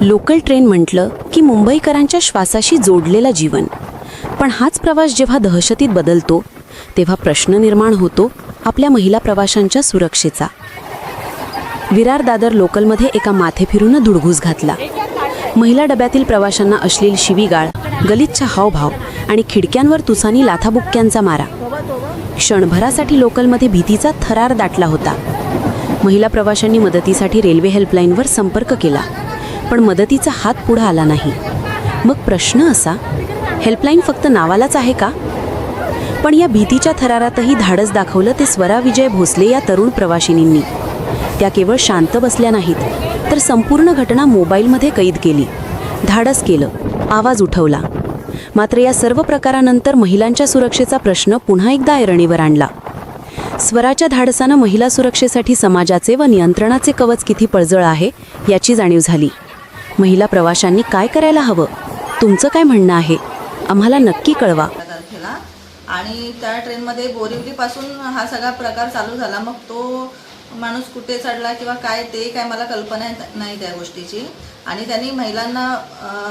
Local train म्हटलं की मुंबईकरांच्या श्वासाशी जोडलेला जीवन. पण हाच प्रवास जेव्हा दहशतीत बदलतो तेव्हा प्रश्न निर्माण होतो आपल्या महिला प्रवाशांच्या सुरक्षेचा. विरार दादर लोकलमध्ये एका माथे फिरून धुडघूस घातला. महिला डब्यातील प्रवाशांना अश्लील शिवीगाळ गलिच्छ हावभाव आणि खिडक्यांवर तुसानी लाथाबुक्क्यांचा मारा. क्षणभरासाठी लोकलमध्ये भीतीचा थरार दाटला होता. महिला प्रवाशांनी मदतीसाठी रेल्वे हेल्पलाईनवर संपर्क केला. पण मदतीचा हात पुढं आला नाही. मग प्रश्न असा हेल्पलाईन फक्त नावालाच आहे का? पण या भीतीच्या थरारातही धाडस दाखवलं ते स्वरा विजय भोसले या तरुण प्रवाशिनींनी त्या केवळ शांत बसल्या नाहीत तर संपूर्ण घटना मोबाईलमध्ये कैद केली. धाडस केलं आवाज उठवला. मात्र या सर्व प्रकारानंतर महिलांच्या सुरक्षेचा प्रश्न पुन्हा एकदा ऐरणीवर आणला. स्वराच्या धाडसानं महिला सुरक्षेसाठी समाजाचे व नियंत्रणाचे कवच किती पळजळ आहे याची जाणीव झाली. महिला प्रवाशांनी काय करायला हवं? तुमचं काय म्हणणं आहे? आम्हाला नक्की कळवा. तारखेला आणि त्या ट्रेनमध्ये बोरिवलीपासून हा सगळा प्रकार चालू झाला. मग तो माणूस कुठे चढला किंवा काय ते काय मला कल्पना नाही त्या गोष्टीची. आणि त्यांनी महिलांना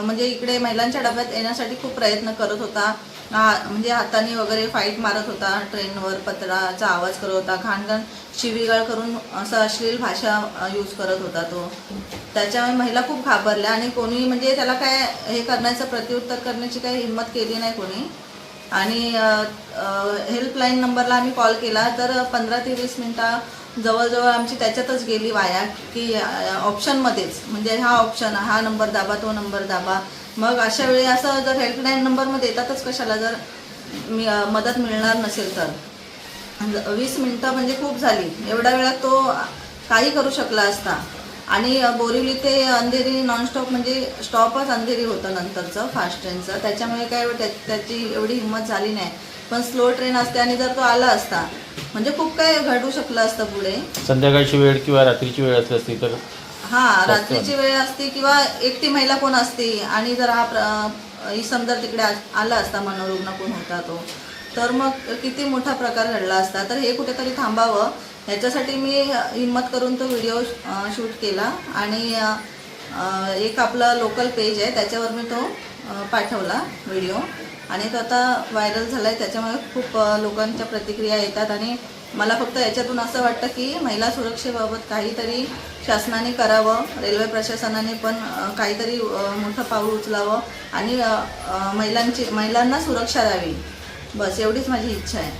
म्हणजे इकडे महिलांच्या डब्यात येण्यासाठी खूप प्रयत्न करत होता. म्हणजे हाताने वगैरे फाईट मारत होता ट्रेनवर पत्राचा आवाज करत होता घाणघाण शिवीगाळ करून असं अश्लील भाषा यूज करत होता तो. त्याच्यामुळे महिला खूप घाबरल्या आणि कोणी म्हणजे त्याला काय हे करण्याचं प्रत्युत्तर करण्याची काही हिंमत केली नाही कोणी. आणि हेल्पलाईन नंबरला आम्ही कॉल केला तर पंधरा ते वीस मिनटं जवळजवळ आमची त्याच्यातच गेली वाया की ऑप्शनमध्येच म्हणजे हा ऑप्शन हा नंबर दाबा तो नंबर दाबा. मग अशा वेळी असं जर हेल्पलाईन नंबरमध्ये येतातच कशाला जर मी मदत मिळणार नसेल तर. म्हणजे वीस मिनटं म्हणजे खूप झाली. एवढ्या वेळात तो काही करू शकला असता. आणि बोरिवली ते अंधेरी नॉनस्टॉप म्हणजे स्टॉपच अंधेरी होतं नंतरचं फास्ट ट्रेनचं त्याच्यामुळे काय त्याची एवढी हिंमत झाली नाही. पण स्लो ट्रेन असते आणि जर तो आला असता म्हणजे खूप काही घडू शकलं असतं पुढे. संध्याकाळची वेळ किंवा रात्रीची वेळ असली असती तर हा रात्रीची वेळ असती किंवा एकटी महिला कोण असती आणि जर हा जर तिकडे आला असता मनोरुग्ण कोण होता तो तर मग किती मोठा प्रकार घडला असता. तर हे कुठेतरी थांबावं. ह्याच्यासाठी मी हिंमत करून तो व्हिडिओ शूट केला आणि एक आपलं लोकल पेज आहे त्याच्यावर मी तो पाठवला व्हिडिओ. आणि तो आता व्हायरल झाला आहे त्याच्यामुळे खूप लोकांच्या प्रतिक्रिया येतात आणि मला फक्त याच्यातून असं वाटतं की महिला सुरक्षेबाबत काहीतरी शासनाने करावं रेल्वे प्रशासनाने पण काहीतरी मोठं पाऊल उचलावं आणि महिलांची महिलांना सुरक्षा द्यावी. बस एवढीच माझी इच्छा आहे.